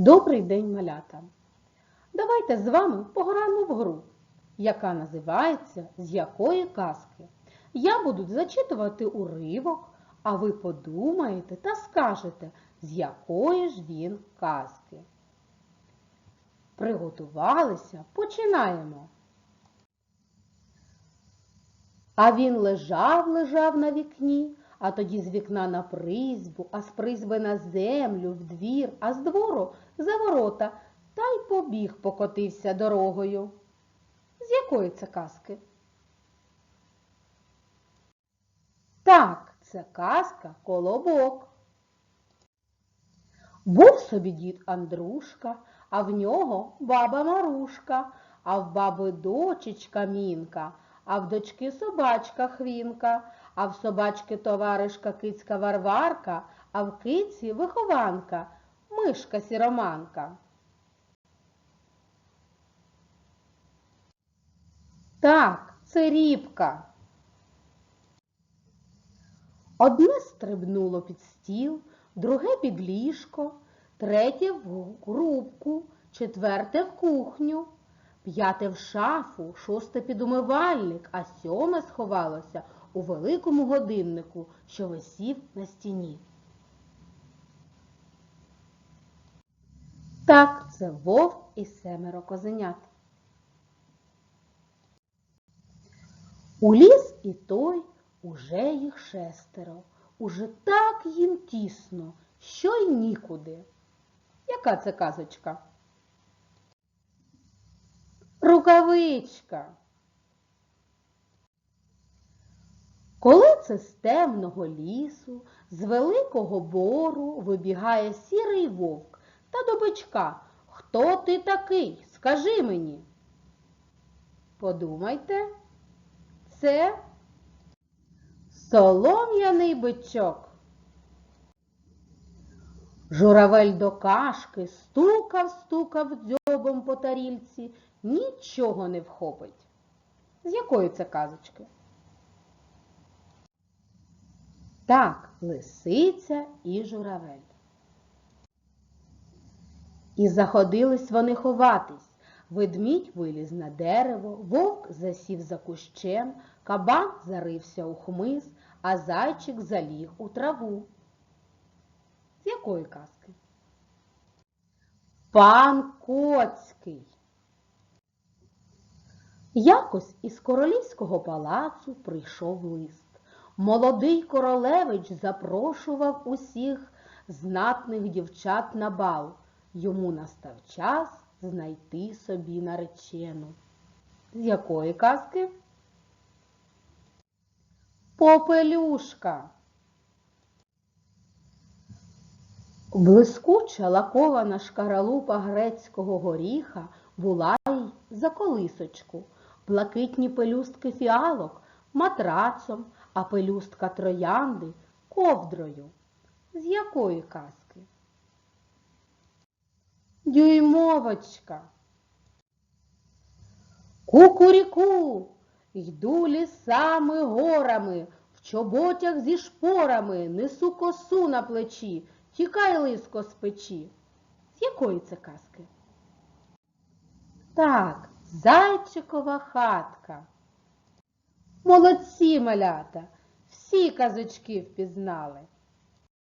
Добрий день, малята! Давайте з вами пограємо в гру, яка називається З якої казки. Я буду зачитувати уривок, а ви подумаєте та скажете, з якої ж він казки. Приготувалися, починаємо. А він лежав, лежав на вікні, а тоді з вікна на призьбу, а з призьби на землю, в двір, а з двору за ворота, та й побіг покотився дорогою. З якої це казки? Так, це казка Колобок. Був собі дід Андрушка, а в нього баба Марушка, а в баби дочечка Мінка, а в дочки собачка Хвінка, а в собачки товаришка кицька Варварка, а в киці вихованка, мишка сіроманка. Так, це рібка. Одне стрибнуло під стіл, друге під ліжко, третє в грубку, четверте в кухню, п'яте в шафу, шосте під умивальник, а сьоме сховалося у великому годиннику, що висів на стіні. Так, це вовк і семеро козенят. У ліс і той уже їх шестеро, уже так їм тісно, що й нікуди. Яка це казочка? Рукавичка. Коли це з темного лісу, з великого бору вибігає сірий вовк та до бичка. Хто ти такий? Скажи мені. Подумайте, це солом'яний бичок. Журавель до кашки стукав, стукав дзьобом по тарільці, нічого не вхопить. З якої це казочки? Так, лисиця і журавель. І заходились вони ховатись. Ведмідь виліз на дерево, вовк засів за кущем, кабан зарився у хмиз, а зайчик заліг у траву. З якої казки? Пан Коцький. Якось із королівського палацу прийшов лист. Молодий королевич запрошував усіх знатних дівчат на бал. Йому настав час знайти собі наречену. З якої казки? Попелюшка. Блискуча лакована шкаралупа грецького горіха була й за колисочку, блакитні пелюстки фіалок матрацом, а пелюстка троянди ковдрою. З якої казки? Дюймовочка. Кукуріку, йду лісами горами, в чоботях зі шпорами, несу косу на плечі, тікай лиско з печі. З якої це казки? Так, зайчикова хатка. Молодці малята, всі казочки впізнали.